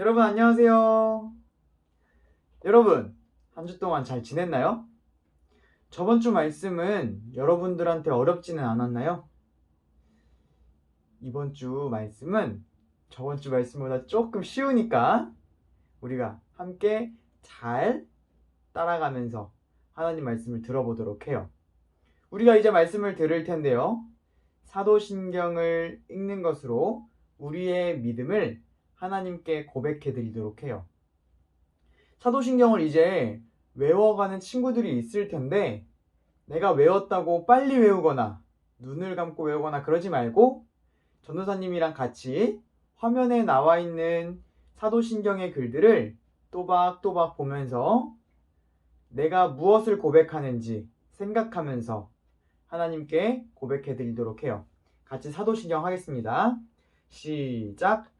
여러분 안녕하세요. 여러분 한 주 동안 잘 지냈나요? 저번 주 말씀은 여러분들한테 어렵지는 않았나요? 이번 주 말씀은 저번 주 말씀보다 조금 쉬우니까 우리가 함께 잘 따라가면서 하나님 말씀을 들어보도록 해요. 우리가 이제 말씀을 들을 텐데요. 사도신경을 읽는 것으로 우리의 믿음을 하나님께 고백해 드리도록 해요. 사도신경을 이제 외워가는 친구들이 있을 텐데 내가 외웠다고 빨리 외우거나 눈을 감고 외우거나 그러지 말고 전도사님이랑 같이 화면에 나와 있는 사도신경의 글들을 또박또박 보면서 내가 무엇을 고백하는지 생각하면서 하나님께 고백해 드리도록 해요. 같이 사도신경 하겠습니다. 시작.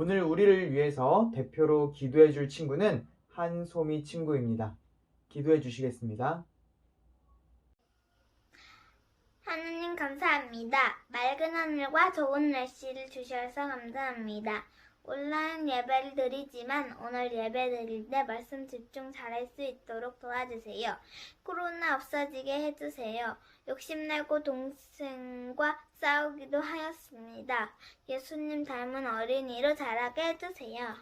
오늘 우리를 위해서 대표로 기도해 줄 친구는 한소미 친구입니다. 기도해 주시겠습니다. 하느님 감사합니다. 맑은 하늘과 좋은 날씨를 주셔서 감사합니다. 온라인 예배를 드리지만 오늘 예배 드릴 때 말씀 집중 잘할 수 있도록 도와주세요. 코로나 없어지게 해주세요. 욕심내고 동생과 싸우기도 하였습니다. 예수님 닮은 어린이로 자라게 해주세요.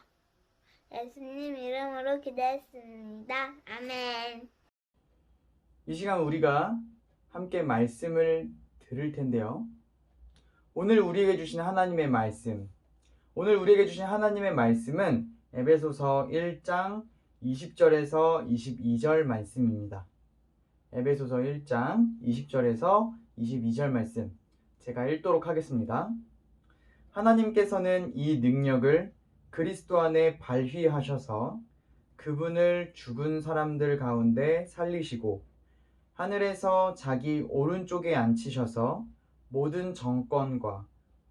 예수님 이름으로 기도했습니다. 아멘. 이 시간 우리가 함께 말씀을 들을 텐데요. 오늘 우리에게 주신 하나님의 말씀. 오늘 우리에게 주신 하나님의 말씀은 에베소서 1장 20절에서 22절 말씀입니다. 에베소서 1장 20절에서 22절 말씀. 제가 읽도록 하겠습니다. 하나님께서는 이 능력을 그리스도 안에 발휘하셔서 그분을 죽은 사람들 가운데 살리시고 하늘에서 자기 오른쪽에 앉히셔서 모든 정권과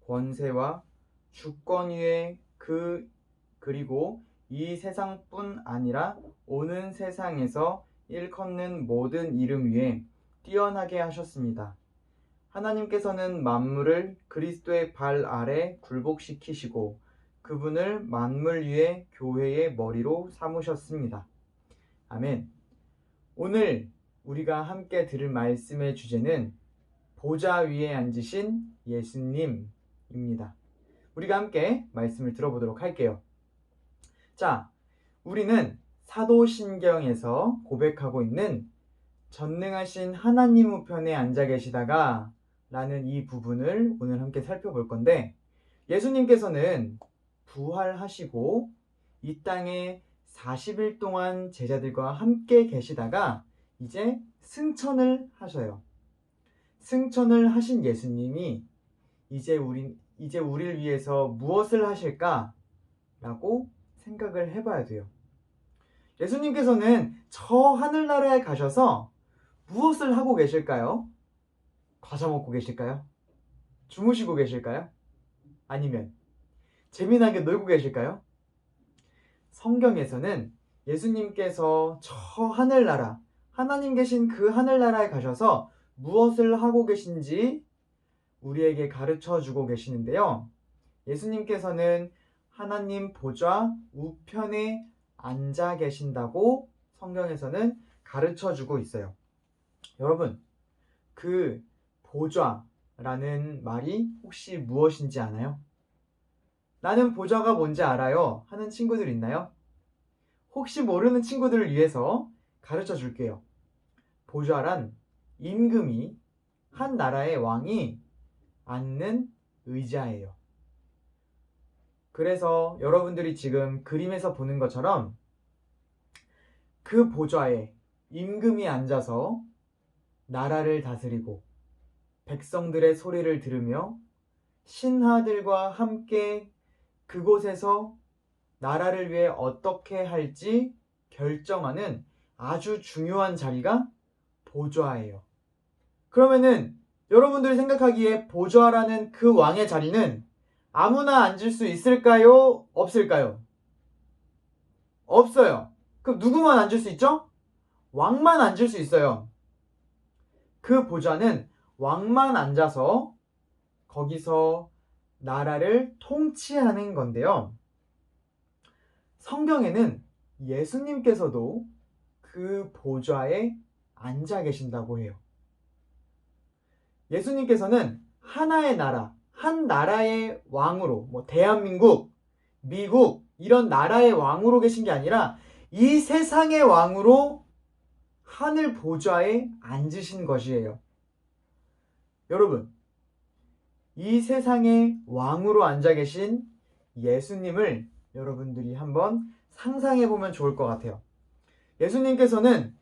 권세와 주권 위에 그 그리고 이 세상뿐 아니라 오는 세상에서 일컫는 모든 이름 위에 뛰어나게 하셨습니다. 하나님께서는 만물을 그리스도의 발 아래 굴복시키시고 그분을 만물 위에 교회의 머리로 삼으셨습니다. 아멘. 오늘 우리가 함께 들을 말씀의 주제는 보좌 위에 앉으신 예수님입니다. 우리가 함께 말씀을 들어보도록 할게요. 자, 우리는 사도신경에서 고백하고 있는 전능하신 하나님 우편에 앉아 계시다가 라는 이 부분을 오늘 함께 살펴볼 건데 예수님께서는 부활하시고 이 땅에 40일 동안 제자들과 함께 계시다가 이제 승천을 하셔요. 승천을 하신 예수님이 이제 우리 이제 우리를 위해서 무엇을 하실까? 라고 생각을 해봐야 돼요. 예수님께서는 저 하늘나라에 가셔서 무엇을 하고 계실까요? 과자 먹고 계실까요? 주무시고 계실까요? 아니면 재미나게 놀고 계실까요? 성경에서는 예수님께서 저 하늘나라, 하나님 계신 그 하늘나라에 가셔서 무엇을 하고 계신지 우리에게 가르쳐 주고 계시는데요. 예수님께서는 하나님 보좌 우편에 앉아 계신다고 성경에서는 가르쳐 주고 있어요. 여러분, 그 보좌라는 말이 혹시 무엇인지 아나요? 나는 보좌가 뭔지 알아요? 하는 친구들 있나요? 혹시 모르는 친구들을 위해서 가르쳐 줄게요. 보좌란 임금이 한 나라의 왕이 앉는 의자예요. 그래서 여러분들이 지금 그림에서 보는 것처럼 그 보좌에 임금이 앉아서 나라를 다스리고 백성들의 소리를 들으며 신하들과 함께 그곳에서 나라를 위해 어떻게 할지 결정하는 아주 중요한 자리가 보좌예요. 그러면은 여러분들이 생각하기에 보좌라는 그 왕의 자리는 아무나 앉을 수 있을까요? 없을까요? 없어요. 그럼 누구만 앉을 수 있죠? 왕만 앉을 수 있어요. 그 보좌는 왕만 앉아서 거기서 나라를 통치하는 건데요. 성경에는 예수님께서도 그 보좌에 앉아 계신다고 해요. 예수님께서는 하나의 나라, 한 나라의 왕으로, 뭐, 대한민국, 미국, 이런 나라의 왕으로 계신 게 아니라 이 세상의 왕으로 하늘 보좌에 앉으신 것이에요. 여러분, 이 세상의 왕으로 앉아 계신 예수님을 여러분들이 한번 상상해 보면 좋을 것 같아요. 예수님께서는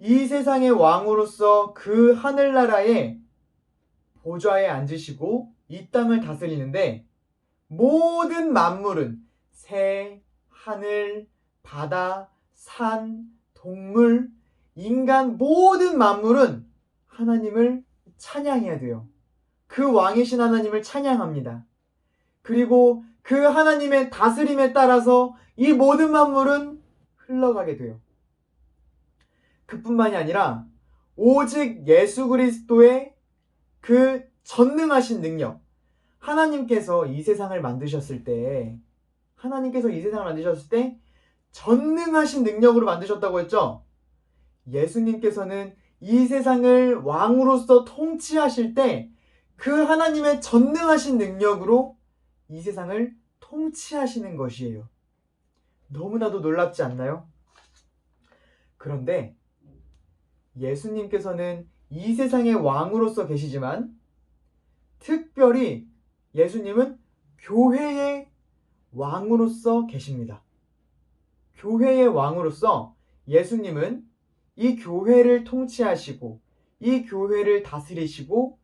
이 세상의 왕으로서 그 하늘나라의 보좌에 앉으시고 이 땅을 다스리는데 모든 만물은 새, 하늘, 바다, 산, 동물, 인간 모든 만물은 하나님을 찬양해야 돼요. 그 왕이신 하나님을 찬양합니다. 그리고 그 하나님의 다스림에 따라서 이 모든 만물은 흘러가게 돼요. 그뿐만이 아니라 오직 예수 그리스도의 그 전능하신 능력, 하나님께서 이 세상을 만드셨을 때, 하나님께서 이 세상을 만드셨을 때 전능하신 능력으로 만드셨다고 했죠? 예수님께서는 이 세상을 왕으로서 통치하실 때 그 하나님의 전능하신 능력으로 이 세상을 통치하시는 것이에요. 너무나도 놀랍지 않나요? 그런데 예수님께서는 이 세상의 왕으로서 계시지만 특별히 예수님은 교회의 왕으로서 계십니다. 교회의 왕으로서 예수님은 이 교회를 통치하시고 이 교회를 다스리시고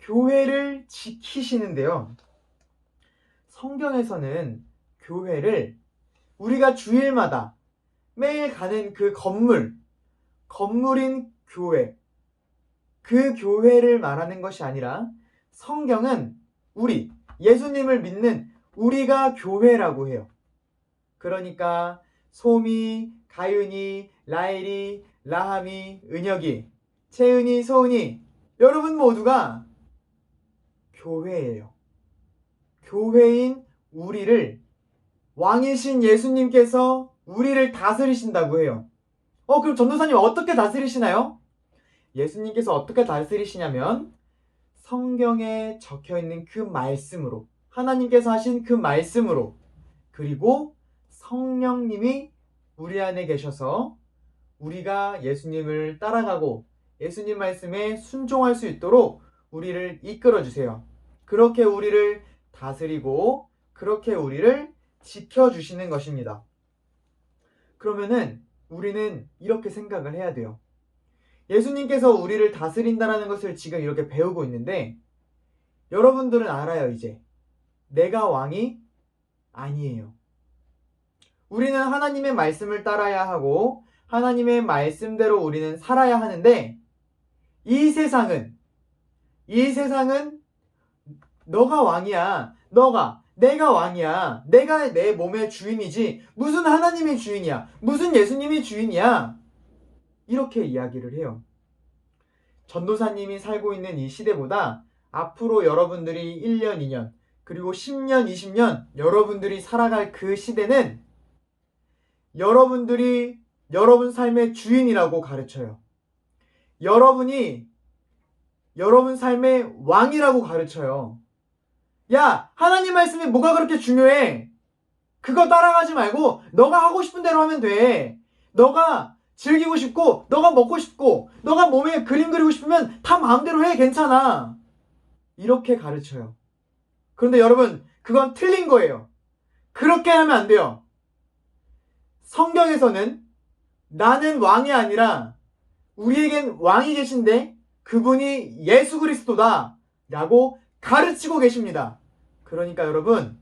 교회를 지키시는데요. 성경에서는 교회를 우리가 주일마다 매일 가는 그 건물, 건물인 교회, 그 교회를 말하는 것이 아니라 성경은 우리, 예수님을 믿는 우리가 교회라고 해요. 그러니까 소미, 가윤이, 라일이, 라함이, 은혁이, 채은이, 소은이 여러분 모두가 교회예요. 교회인 우리를 왕이신 예수님께서 우리를 다스리신다고 해요. 어, 그럼 전도사님 어떻게 다스리시나요? 예수님께서 어떻게 다스리시냐면 성경에 적혀 있는 그 말씀으로 하나님께서 하신 그 말씀으로 그리고 성령님이 우리 안에 계셔서 우리가 예수님을 따라가고 예수님 말씀에 순종할 수 있도록 우리를 이끌어 주세요. 그렇게 우리를 다스리고 그렇게 우리를 지켜 주시는 것입니다. 그러면은 우리는 이렇게 생각을 해야 돼요. 예수님께서 우리를 다스린다라는 것을 지금 이렇게 배우고 있는데 여러분들은 알아요, 이제. 내가 왕이 아니에요. 우리는 하나님의 말씀을 따라야 하고 하나님의 말씀대로 우리는 살아야 하는데 이 세상은 이 세상은 너가 왕이야. 너가 내가 왕이야. 내가 내 몸의 주인이지. 무슨 하나님의 주인이야. 무슨 예수님이 주인이야. 이렇게 이야기를 해요. 전도사님이 살고 있는 이 시대보다 앞으로 여러분들이 1년, 2년, 그리고 10년, 20년 여러분들이 살아갈 그 시대는 여러분들이 여러분 삶의 주인이라고 가르쳐요. 여러분이 여러분 삶의 왕이라고 가르쳐요. 야, 하나님 말씀이 뭐가 그렇게 중요해? 그거 따라가지 말고 너가 하고 싶은 대로 하면 돼. 너가 즐기고 싶고, 너가 먹고 싶고, 너가 몸에 그림 그리고 싶으면 다 마음대로 해. 괜찮아. 이렇게 가르쳐요. 그런데 여러분, 그건 틀린 거예요. 그렇게 하면 안 돼요. 성경에서는 나는 왕이 아니라 우리에겐 왕이 계신데 그분이 예수 그리스도다 라고 가르치고 계십니다. 그러니까 여러분,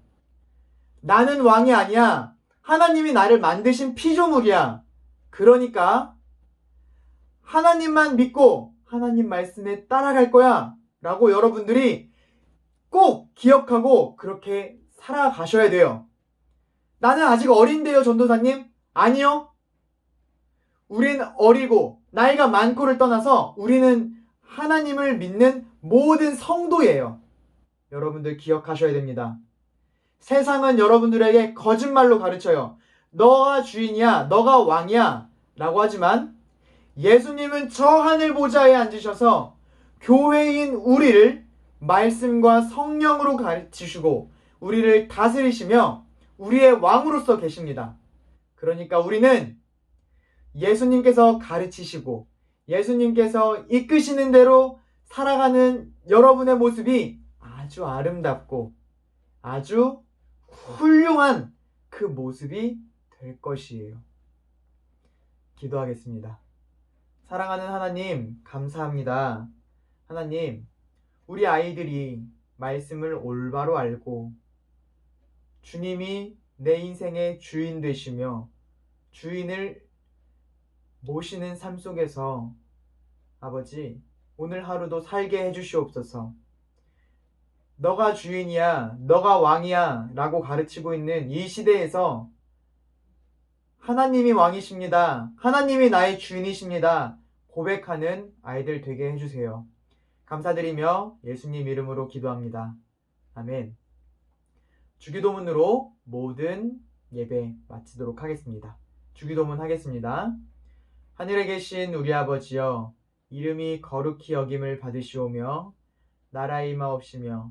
나는 왕이 아니야. 하나님이 나를 만드신 피조물이야. 그러니까 하나님만 믿고 하나님 말씀에 따라갈 거야. 라고 여러분들이 꼭 기억하고 그렇게 살아가셔야 돼요. 나는 아직 어린데요, 전도사님? 아니요. 우린 어리고 나이가 많고를 떠나서 우리는 하나님을 믿는 모든 성도예요. 여러분들 기억하셔야 됩니다. 세상은 여러분들에게 거짓말로 가르쳐요. 너가 주인이야, 너가 왕이야, 라고 하지만 예수님은 저 하늘 보좌에 앉으셔서 교회인 우리를 말씀과 성령으로 가르치시고 우리를 다스리시며 우리의 왕으로서 계십니다. 그러니까 우리는 예수님께서 가르치시고 예수님께서 이끄시는 대로 살아가는 여러분의 모습이 아주 아름답고 아주 훌륭한 그 모습이 될 것이에요. 기도하겠습니다. 사랑하는 하나님, 감사합니다. 하나님, 우리 아이들이 말씀을 올바로 알고 주님이 내 인생의 주인 되시며 주인을 모시는 삶 속에서 아버지, 오늘 하루도 살게 해주시옵소서. 너가 주인이야, 너가 왕이야 라고 가르치고 있는 이 시대에서 하나님이 왕이십니다. 하나님이 나의 주인이십니다. 고백하는 아이들 되게 해주세요. 감사드리며 예수님 이름으로 기도합니다. 아멘. 주기도문으로 모든 예배 마치도록 하겠습니다. 주기도문 하겠습니다. 하늘에 계신 우리 아버지여, 이름이 거룩히 여김을 받으시오며, 나라의 임하옵시며,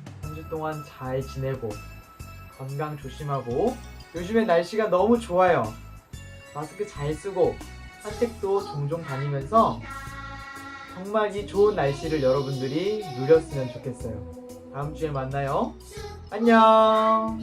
한 주 동안 잘 지내고 건강 조심하고 요즘에 날씨가 너무 좋아요. 마스크 잘 쓰고 산책도 종종 다니면서 정말 이 좋은 날씨를 여러분들이 누렸으면 좋겠어요. 다음 주에 만나요. 안녕.